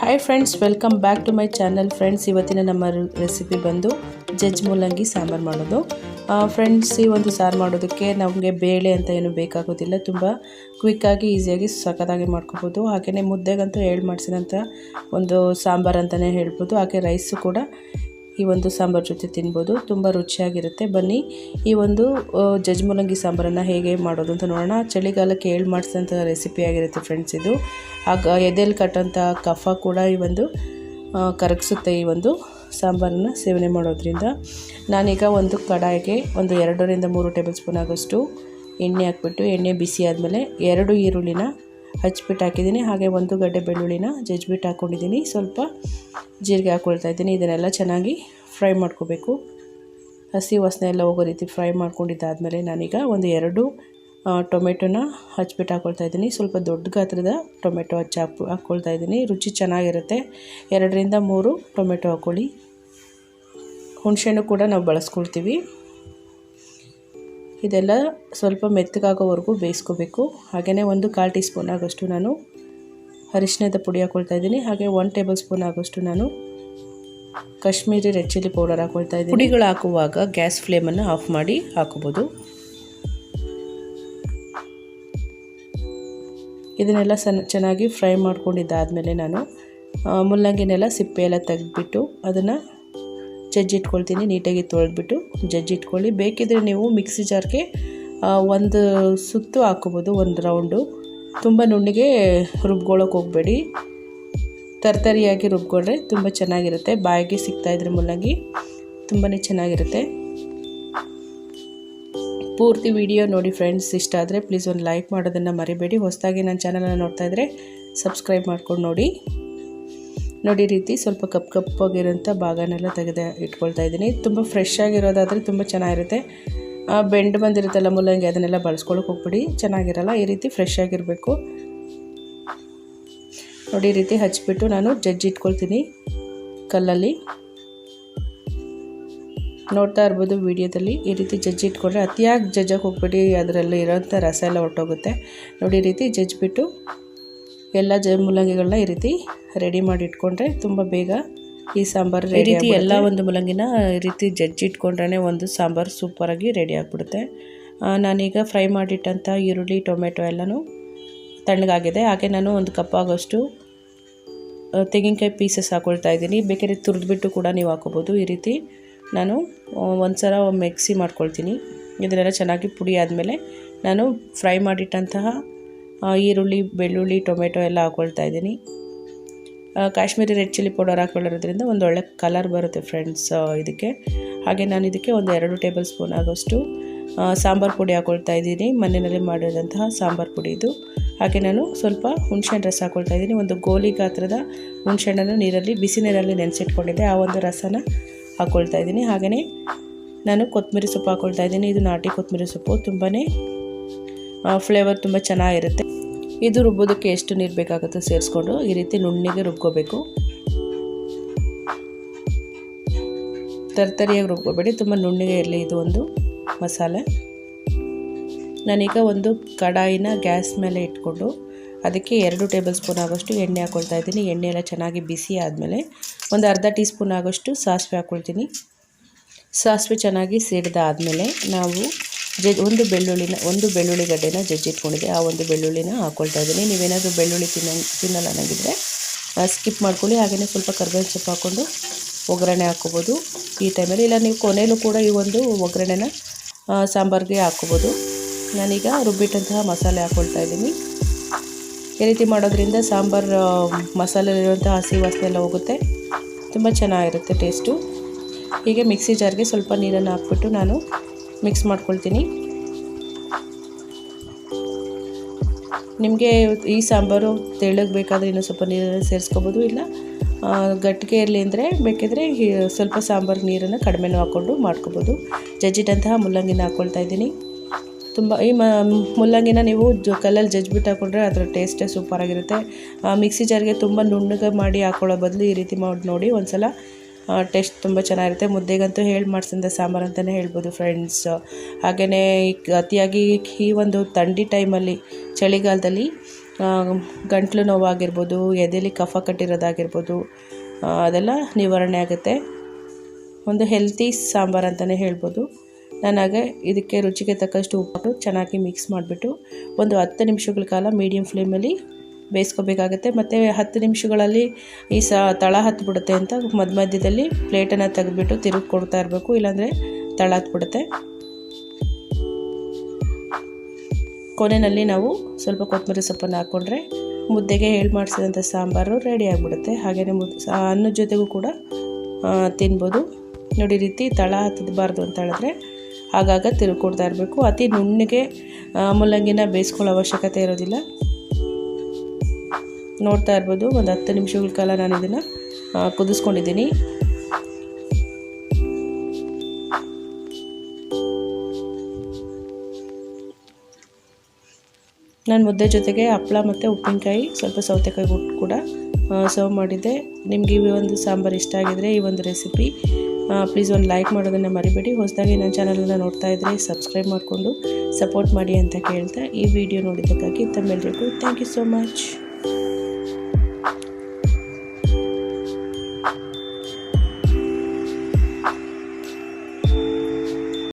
Hi friends welcome back to my channel friends ಇವತ್ತಿನ ನಮ್ಮ recipe ಬಂದು ಜಜ್ ಮೂಲಂಗಿ ಸಾಂಬಾರು ಮಾಡೋದು. ಫ್ರೆಂಡ್ಸ್ ಈ ಒಂದು ಸಾರು ಮಾಡೋದಕ್ಕೆ ನಮಗೆ ಬೇಳೆ ಅಂತ ಏನು ಬೇಕಾಗೋದಿಲ್ಲ. ತುಂಬ ಕ್ವಿಕ್ಕಾಗಿ ಈಸಿಯಾಗಿ ಸಖತ್ತಾಗಿ ಮಾಡ್ಕೋಬೋದು. ಹಾಗೆಯೇ ಮುದ್ದೆಗಂತೂ ಹೇಳಿ ಮಾಡಿಸಿದಂಥ ಒಂದು ಸಾಂಬಾರು ಅಂತಲೇ ಹೇಳ್ಬೋದು. ಹಾಗೆ ರೈಸು ಕೂಡ ಈ ಒಂದು ಸಾಂಬಾರು ಜೊತೆ ತಿನ್ಬೋದು. ತುಂಬ ರುಚಿಯಾಗಿರುತ್ತೆ. ಬನ್ನಿ, ಈ ಒಂದು ಜಜ್ಮುಲಂಗಿ ಜಜ್ ಮೂಲಂಗಿ ಸಾಂಬಾರನ್ನು ಹೇಗೆ ಮಾಡೋದು ಅಂತ ನೋಡೋಣ. ಚಳಿಗಾಲಕ್ಕೆ ಹೇಳಿ ಮಾಡಿಸಿದಂಥ ರೆಸಿಪಿ ಆಗಿರುತ್ತೆ ಫ್ರೆಂಡ್ಸ್ ಇದು. ಆಗ ಎದೆಯಲ್ಲಿ ಕಟ್ಟಂಥ ಕಫ ಕೂಡ ಈ ಒಂದು ಕರಗಿಸುತ್ತೆ ಈ ಒಂದು ಸಾಂಬಾರನ್ನ ಸೇವನೆ ಮಾಡೋದ್ರಿಂದ. ನಾನೀಗ ಒಂದು ಕಡಾಯಿಗೆ ಒಂದು ಎರಡರಿಂದ ಮೂರು ಟೇಬಲ್ ಸ್ಪೂನ್ ಆಗೋಷ್ಟು ಎಣ್ಣೆ ಹಾಕ್ಬಿಟ್ಟು, ಎಣ್ಣೆ ಬಿಸಿ ಆದಮೇಲೆ ಎರಡು ಈರುಳ್ಳಿನ ಹಚ್ಬಿಟ್ಟು ಹಾಕಿದ್ದೀನಿ. ಹಾಗೆ ಒಂದು ಗಡ್ಡೆ ಬೆಳ್ಳುಳ್ಳಿನ ಜಜ್ಬಿಟ್ಟು ಹಾಕ್ಕೊಂಡಿದ್ದೀನಿ ಸ್ವಲ್ಪ ಜೀರಿಗೆ ಹಾಕ್ಕೊಳ್ತಾ ಇದ್ದೀನಿ. ಇದನ್ನೆಲ್ಲ ಚೆನ್ನಾಗಿ ಫ್ರೈ ಮಾಡ್ಕೋಬೇಕು. ಹಸಿ ವಾಸನೆ ಎಲ್ಲ ಹೋಗೋ ರೀತಿ ಫ್ರೈ ಮಾಡ್ಕೊಂಡಿದ್ದಾದಮೇಲೆ ನಾನೀಗ ಒಂದು ಎರಡು ಟೊಮೆಟೊನ ಹಚ್ಬಿಟ್ಟು ಹಾಕ್ಕೊಳ್ತಾ ಇದ್ದೀನಿ. ಸ್ವಲ್ಪ ದೊಡ್ಡ ಗಾತ್ರದ ಟೊಮೆಟೊ ಹಚ್ಚಿ ಹಾಕ್ ಹಾಕ್ಕೊಳ್ತಾ ಇದ್ದೀನಿ. ರುಚಿ ಚೆನ್ನಾಗಿರುತ್ತೆ. ಎರಡರಿಂದ ಮೂರು ಟೊಮೆಟೊ ಹಾಕ್ಕೊಳ್ಳಿ ಹುಣಸೆಹಣ್ಣು ಕೂಡ ನಾವು ಬಳಸ್ಕೊಳ್ತೀವಿ. ಇದೆಲ್ಲ ಸ್ವಲ್ಪ ಮೆತ್ತಗಾಗೋವರೆಗೂ ಬೇಯಿಸ್ಕೋಬೇಕು. ಹಾಗೆಯೇ ಒಂದು ಕಾಲು ಟೀ ಸ್ಪೂನ್ ಆಗೋಷ್ಟು ನಾನು ಅರಿಶಿಣದ ಪುಡಿ ಹಾಕ್ಕೊಳ್ತಾ ಇದ್ದೀನಿ. ಹಾಗೆ ಒನ್ ಟೇಬಲ್ ಸ್ಪೂನ್ ಆಗೋಷ್ಟು ನಾನು ಕಾಶ್ಮೀರಿ ರೆಡ್ ಚಿಲ್ಲಿ ಪೌಡರ್ ಹಾಕೊಳ್ತಾ ಇದ್ದೀನಿ. ಪುಡಿಗಳು ಹಾಕುವಾಗ ಗ್ಯಾಸ್ ಫ್ಲೇಮನ್ನು ಆಫ್ ಮಾಡಿ ಹಾಕೋಬೋದು ಇದನ್ನೆಲ್ಲ ಸಣ್ಣ ಚೆನ್ನಾಗಿ ಫ್ರೈ ಮಾಡ್ಕೊಂಡಿದ್ದಾದಮೇಲೆ ನಾನು ಮುಲ್ಲಂಗಿನೆಲ್ಲ ಸಿಪ್ಪೆ ಎಲ್ಲ ತೆಗೆದ್ಬಿಟ್ಟು ಅದನ್ನು ಜಜ್ಜಿಟ್ಕೊಳ್ತೀನಿ, ನೀಟಾಗಿ ತೊಳೆದ್ಬಿಟ್ಟು ಜಜ್ಜಿಟ್ಕೊಳ್ಳಿ. ಬೇಕಿದ್ರೆ ನೀವು ಮಿಕ್ಸಿ ಜಾರ್ಗೆ ಒಂದು ಸುತ್ತು ಹಾಕೋಬೋದು, ಒಂದು ರೌಂಡು. ತುಂಬ ನುಣ್ಣಿಗೆ ರುಬ್ಕೊಳ್ಳೋಕೆ ಹೋಗಬೇಡಿ. ತರ್ತರಿಯಾಗಿ ರುಬ್ಕೊಂಡ್ರೆ ತುಂಬ ಚೆನ್ನಾಗಿರುತ್ತೆ. ಬಾಯಿಗೆ ಸಿಗ್ತಾಯಿದ್ರೆ ಮುಲ್ಲಂಗಿ ತುಂಬಾ ಚೆನ್ನಾಗಿರುತ್ತೆ. ಪೂರ್ತಿ ವಿಡಿಯೋ ನೋಡಿ ಫ್ರೆಂಡ್ಸ್, ಇಷ್ಟ ಆದರೆ ಪ್ಲೀಸ್ ಒಂದು ಲೈಕ್ ಮಾಡೋದನ್ನು ಮರಿಬೇಡಿ. ಹೊಸದಾಗಿ ನನ್ನ ಚಾನಲನ್ನು ನೋಡ್ತಾ ಇದ್ದರೆ ಸಬ್ಸ್ಕ್ರೈಬ್ ಮಾಡ್ಕೊಂಡು ನೋಡಿ. ನೋಡಿ ರೀತಿ ಸ್ವಲ್ಪ ಕಪ್ ಕಪ್ಪಾಗಿರೋಂಥ ಭಾಗನೆಲ್ಲ ತೆಗೆದು ಇಟ್ಕೊಳ್ತಾ ಇದ್ದೀನಿ. ತುಂಬ ಫ್ರೆಶ್ ಆಗಿರೋದಾದರೆ ತುಂಬ ಚೆನ್ನಾಗಿರುತ್ತೆ. ಬೆಂಡ್ ಬಂದಿರುತ್ತಲ್ಲ ಮುಲ್ಲಂಗಿ, ಅದನ್ನೆಲ್ಲ ಬಳಸ್ಕೊಳಕ್ಕೆ ಹೋಗ್ಬಿಡಿ. ಚೆನ್ನಾಗಿರಲ್ಲ, ಈ ರೀತಿ ಫ್ರೆಶ್ ಆಗಿರಬೇಕು. ನೋಡಿ ಈ ರೀತಿ ಹಚ್ಚಿಬಿಟ್ಟು ನಾನು ಜಜ್ಜಿ ಇಟ್ಕೊಳ್ತೀನಿ ಕಲ್ಲಲ್ಲಿ. ನೋಡ್ತಾ ಇರ್ಬೋದು ವಿಡಿಯೋದಲ್ಲಿ ಈ ರೀತಿ ಜಜ್ಜಿ ಇಟ್ಕೊಂಡ್ರೆ ಅತಿಯಾಗಿ ಜಜ್ಜಕ್ಕೆ ಹೋಗ್ಬಿಟ್ಟು ಅದರಲ್ಲಿ ಇರೋಂಥ ರಸ ಎಲ್ಲ ಹೊರಟೋಗುತ್ತೆ. ನೋಡಿ ಈ ರೀತಿ ಜಜ್ಜಿಬಿಟ್ಟು ಎಲ್ಲ ಜ ಮೂಲಂಗಿಗಳನ್ನ ಈ ರೀತಿ ರೆಡಿ ಮಾಡಿ ಇಟ್ಕೊಂಡ್ರೆ ತುಂಬ ಬೇಗ ಈ ಸಾಂಬಾರು ಈ ರೀತಿ ಎಲ್ಲ ಒಂದು ಮೂಲಂಗಿನ ಈ ರೀತಿ ಜಜ್ಜಿ ಇಟ್ಕೊಂಡ್ರೆ ಒಂದು ಸಾಂಬಾರು ಸೂಪರಾಗಿ ರೆಡಿ ಆಗಿಬಿಡುತ್ತೆ. ನಾನೀಗ ಫ್ರೈ ಮಾಡಿಟ್ಟಂಥ ಈರುಳ್ಳಿ ಟೊಮೆಟೊ ಎಲ್ಲನೂ ತಣ್ಣಗಾಗಿದೆ. ಹಾಗೆ ನಾನು ಒಂದು ಕಪ್ ಆಗೋಷ್ಟು ತೆಂಗಿನಕಾಯಿ ಪೀಸಸ್ ಹಾಕೊಳ್ತಾ ಇದ್ದೀನಿ. ಬೇಕಾದ್ರೆ ತುರಿದ್ಬಿಟ್ಟು ಕೂಡ ನೀವು ಹಾಕೋಬೋದು. ಈ ರೀತಿ ನಾನು ಒಂದು ಸಲ ಮಿಕ್ಸಿ ಮಾಡ್ಕೊಳ್ತೀನಿ. ಇದನ್ನೆಲ್ಲ ಚೆನ್ನಾಗಿ ಪುಡಿ ಆದಮೇಲೆ ನಾನು ಫ್ರೈ ಮಾಡಿಟ್ಟಂತಹ ಈರುಳ್ಳಿ, ಬೆಳ್ಳುಳ್ಳಿ, ಟೊಮೆಟೊ ಎಲ್ಲ ಹಾಕೊಳ್ತಾ ಇದ್ದೀನಿ. ಕಾಶ್ಮೀರಿ ರೆಡ್ ಚಿಲ್ಲಿ ಪೌಡರ್ ಹಾಕೊಳ್ಳೋದ್ರಿಂದ ಒಂದು ಒಳ್ಳೆ ಕಲರ್ ಬರುತ್ತೆ ಫ್ರೆಂಡ್ಸ್ ಇದಕ್ಕೆ. ಹಾಗೆ ನಾನು ಇದಕ್ಕೆ ಒಂದು ಎರಡು ಟೇಬಲ್ ಸ್ಪೂನ್ ಆಗೋಷ್ಟು ಸಾಂಬಾರು ಪುಡಿ ಹಾಕ್ಕೊಳ್ತಾ ಇದ್ದೀನಿ. ಮನೆಯಲ್ಲಿ ಮಾಡಿರೋಂತಹ ಸಾಂಬಾರು ಪುಡಿ ಇದು. ಹಾಗೆ ನಾನು ಸ್ವಲ್ಪ ಹುಣಸೆಹಣ್ಣು ರಸ ಹಾಕ್ಕೊಳ್ತಾ ಇದ್ದೀನಿ. ಒಂದು ಗೋಲಿ ಗಾತ್ರದ ಹುಣಸೆಹಣ್ಣನ್ನು ನೀರಲ್ಲಿ, ಬಿಸಿ ನೀರಲ್ಲಿ ನೆನೆಸಿಟ್ಕೊಂಡಿದ್ದೆ. ಆ ಒಂದು ರಸನ ಹಾಕ್ಕೊಳ್ತಾ ಇದ್ದೀನಿ. ಹಾಗೆಯೇ ನಾನು ಕೊತ್ತಂಬರಿ ಸೊಪ್ಪು ಹಾಕ್ಕೊಳ್ತಾ ಇದ್ದೀನಿ. ಇದು ನಾಟಿ ಕೊತ್ತಂಬರಿ ಸೊಪ್ಪು. ತುಂಬಾ ಫ್ಲೇವರ್ ತುಂಬ ಚೆನ್ನಾಗಿರುತ್ತೆ. ಇದು ರುಬ್ಬೋದಕ್ಕೆ ಎಷ್ಟು ನೀರು ಬೇಕಾಗುತ್ತೋ ಸೇರಿಸ್ಕೊಂಡು ಈ ರೀತಿ ನುಣ್ಣಿಗೆ ರುಬ್ಕೋಬೇಕು. ತರ್ತರಿಯಾಗಿ ರುಬ್ಕೋಬೇಡಿ. ತುಂಬ ನುಣ್ಣಿಗೆ ಇರಲಿ ಇದು ಒಂದು ಮಸಾಲೆ. ನಾನೀಗ ಒಂದು ಕಡಾಯಿನ ಗ್ಯಾಸ್ ಮೇಲೆ ಇಟ್ಕೊಂಡು ಅದಕ್ಕೆ ಎರಡು ಟೇಬಲ್ ಸ್ಪೂನ್ ಆಗೋಷ್ಟು ಎಣ್ಣೆ ಹಾಕೊಳ್ತಾ ಇದ್ದೀನಿ. ಎಣ್ಣೆ ಎಲ್ಲ ಚೆನ್ನಾಗಿ ಬಿಸಿ ಆದಮೇಲೆ ಒಂದು ಅರ್ಧ ಟೀ ಸ್ಪೂನ್ ಆಗೋಷ್ಟು ಸಾಸಿವೆ ಹಾಕ್ಕೊಳ್ತೀನಿ ಸಾಸಿವೆ ಚೆನ್ನಾಗಿ ಸಿಡ್ದಾದಮೇಲೆ ನಾವು ಜ ಒಂದು ಬೆಳ್ಳುಳ್ಳಿನ ಒಂದು ಬೆಳ್ಳುಳ್ಳಿ ಗಡ್ಡೆನ ಜಜ್ಜಿಟ್ಕೊಂಡಿದ್ದೆ. ಆ ಒಂದು ಬೆಳ್ಳುಳ್ಳಿನ ಹಾಕ್ಕೊಳ್ತಾ ಇದ್ದೀನಿ. ನೀವೇನಾದರೂ ಬೆಳ್ಳುಳ್ಳಿ ತಿನ್ನ ತಿನ್ನಲ್ಲ ಅನ್ನೋಂಗಿದ್ರೆ ಸ್ಕಿಪ್ ಮಾಡ್ಕೊಳ್ಳಿ. ಹಾಗೆಯೇ ಸ್ವಲ್ಪ ಕರ್ಬೇವಿನ ಸೊಪ್ಪು ಹಾಕ್ಕೊಂಡು ಒಗ್ಗರಣೆ ಹಾಕ್ಕೋಬೋದು ಈ ಟೈಮಲ್ಲಿ. ಇಲ್ಲ, ನೀವು ಕೊನೆಯಲ್ಲೂ ಕೂಡ ಈ ಒಂದು ಒಗ್ಗರಣೆನ ಸಾಂಬಾರಿಗೆ ಹಾಕ್ಕೋಬೋದು. ನಾನೀಗ ರುಬ್ಬಿಟ್ಟಂತಹ ಮಸಾಲೆ ಹಾಕ್ಕೊಳ್ತಾ ಇದ್ದೀನಿ. ಈ ರೀತಿ ಮಾಡೋದ್ರಿಂದ ಸಾಂಬಾರು ಮಸಾಲೆಲಿರುವಂಥ ಹಸಿ ವಾಸನೆ ಎಲ್ಲ ಹೋಗುತ್ತೆ. ತುಂಬ ಚೆನ್ನಾಗಿರುತ್ತೆ ಟೇಸ್ಟು. ಹೀಗೆ ಮಿಕ್ಸಿ ಜಾರ್ಗೆ ಸ್ವಲ್ಪ ನೀರನ್ನು ಹಾಕ್ಬಿಟ್ಟು ನಾನು ಮಿಕ್ಸ್ ಮಾಡ್ಕೊಳ್ತೀನಿ. ನಿಮಗೆ ಈ ಸಾಂಬಾರು ತೆಳ್ಳಗೆ ಬೇಕಾದರೆ ಇನ್ನೂ ಸ್ವಲ್ಪ ನೀರನ್ನು ಸೇರಿಸ್ಕೋಬೋದು. ಇಲ್ಲ ಗಟ್ಟಿಗೆ ಇರಲಿ ಅಂದರೆ ಬೇಕಿದ್ರೆ ಸ್ವಲ್ಪ ಸಾಂಬಾರು ನೀರನ್ನು ಕಡಿಮೆನೂ ಹಾಕ್ಕೊಂಡು ಮಾಡ್ಕೋಬೋದು. ಜಜ್ಜಿಟ್ಟಂತಹ ಮುಲ್ಲಂಗಿನ ಹಾಕ್ಕೊಳ್ತಾ ಇದ್ದೀನಿ. ತುಂಬ ಈ ಮ, ಮುಲ್ಲಂಗಿನ ನೀವು ಜ ಕಲ್ಲಲ್ಲಿ ಜಜ್ಬಿಟ್ಟು ಹಾಕ್ಕೊಂಡ್ರೆ ಅದರ ಟೇಸ್ಟೇ ಸೂಪರಾಗಿರುತ್ತೆ ಮಿಕ್ಸಿ ಜಾರ್ಗೆ ತುಂಬ ನುಣ್ಣಗೆ ಮಾಡಿ ಹಾಕ್ಕೊಳ್ಳೋ ಬದಲು ಈ ರೀತಿ ಮಾಡಿ ನೋಡಿ ಒಂದು ಸಲ ಟೇಸ್ಟ್ ತುಂಬ ಚೆನ್ನಾಗಿರುತ್ತೆ. ಮುದ್ದೆಗಂತೂ ಹೇಳಿ ಮಾಡಿಸಿದ ಸಾಂಬಾರು ಅಂತಲೇ ಹೇಳ್ಬೋದು ಫ್ರೆಂಡ್ಸ್. ಹಾಗೆಯೇ ಅತಿಯಾಗಿ ಈ ಒಂದು ಥಂಡಿ ಟೈಮಲ್ಲಿ ಚಳಿಗಾಲದಲ್ಲಿ ಗಂಟ್ಲು ನೋವಾಗಿರ್ಬೋದು, ಎದೆಲಿ ಕಫ ಕಟ್ಟಿರೋದಾಗಿರ್ಬೋದು ಅದೆಲ್ಲ ನಿವಾರಣೆ ಆಗುತ್ತೆ. ಒಂದು ಹೆಲ್ತಿ ಸಾಂಬಾರು ಅಂತಲೇ ಹೇಳ್ಬೋದು. ನಾನಾಗ ಇದಕ್ಕೆ ರುಚಿಗೆ ತಕ್ಕಷ್ಟು ಉಪ್ಪು ಚೆನ್ನಾಗಿ ಮಿಕ್ಸ್ ಮಾಡಿಬಿಟ್ಟು ಒಂದು ಹತ್ತು ನಿಮಿಷಗಳ ಕಾಲ ಮೀಡಿಯಮ್ ಫ್ಲೇಮಲ್ಲಿ ಬೇಯಿಸ್ಕೋಬೇಕಾಗತ್ತೆ. ಮತ್ತು ಹತ್ತು ನಿಮಿಷಗಳಲ್ಲಿ ಈ ಸ ತಳ ಹತ್ಬಿಡುತ್ತೆ ಅಂತ ಮಧ್ಯ ಮಧ್ಯದಲ್ಲಿ ಪ್ಲೇಟನ್ನು ತೆಗೆದುಬಿಟ್ಟು ತಿರುಗಿ ಕೊಡ್ತಾ ಇರಬೇಕು. ಇಲ್ಲಾಂದರೆ ತಳ ಹತ್ಬಿಡುತ್ತೆ. ಕೊನೆಯಲ್ಲಿ ನಾವು ಸ್ವಲ್ಪ ಕೊತ್ತಂಬರಿ ಸೊಪ್ಪನ್ನು ಹಾಕ್ಕೊಂಡ್ರೆ ಮುದ್ದೆಗೆ ಹೇಳಿ ಮಾಡಿಸಿದಂಥ ಸಾಂಬಾರು ರೆಡಿ ಆಗಿಬಿಡುತ್ತೆ. ಹಾಗೆಯೇ ಮುದ್ದೆ ಅನ್ನದ ಜೊತೆಗೂ ಕೂಡ ತಿನ್ಬೋದು. ನೋಡಿ ರೀತಿ ತಳ ಹತ್ತಬಾರ್ದು ಅಂತ ಹೇಳಿದ್ರೆ ಆಗಾಗ ತಿರುಕೊಡ್ತಾ ಇರಬೇಕು. ಅತಿ ನುಣ್ಣಗೆ ಮೂಲಂಗಿನ ಬೇಯಿಸ್ಕೊಳ್ಳೋ ಅವಶ್ಯಕತೆ ಇರೋದಿಲ್ಲ. ನೋಡ್ತಾ ಇರ್ಬೋದು, ಒಂದು ಹತ್ತು ನಿಮಿಷಗಳ ಕಾಲ ನಾನು ಇದನ್ನು ಕುದಿಸ್ಕೊಂಡಿದ್ದೀನಿ. ನಾನು ಮುದ್ದೆ ಜೊತೆಗೆ ಹಪ್ಪಳ ಮತ್ತು ಉಪ್ಪಿನಕಾಯಿ, ಸ್ವಲ್ಪ ಸೌತೆಕಾಯಿ ಕೂಡ ಸರ್ವ್ ಮಾಡಿದ್ದೆ. ನಿಮಗೆ ಈ ಒಂದು ಸಾಂಬಾರು ಇಷ್ಟ ಆಗಿದರೆ ಈ ಒಂದು ರೆಸಿಪಿ ಪ್ಲೀಸ್ ಒಂದು ಲೈಕ್ ಮಾಡೋದನ್ನು ಮರಿಬೇಡಿ. ಹೊಸದಾಗಿ ನನ್ನ ಚಾನಲನ್ನು ನೋಡ್ತಾ ಇದ್ದರೆ ಸಬ್ಸ್ಕ್ರೈಬ್ ಮಾಡಿಕೊಂಡು ಸಪೋರ್ಟ್ ಮಾಡಿ ಅಂತ ಕೇಳ್ತಾ ಈ ವಿಡಿಯೋ ನೋಡಿದ್ದಕ್ಕಾಗಿ ತಮ್ಮೆಲ್ಲರಿಗೂ ಥ್ಯಾಂಕ್ ಯು ಸೋ ಮಚ್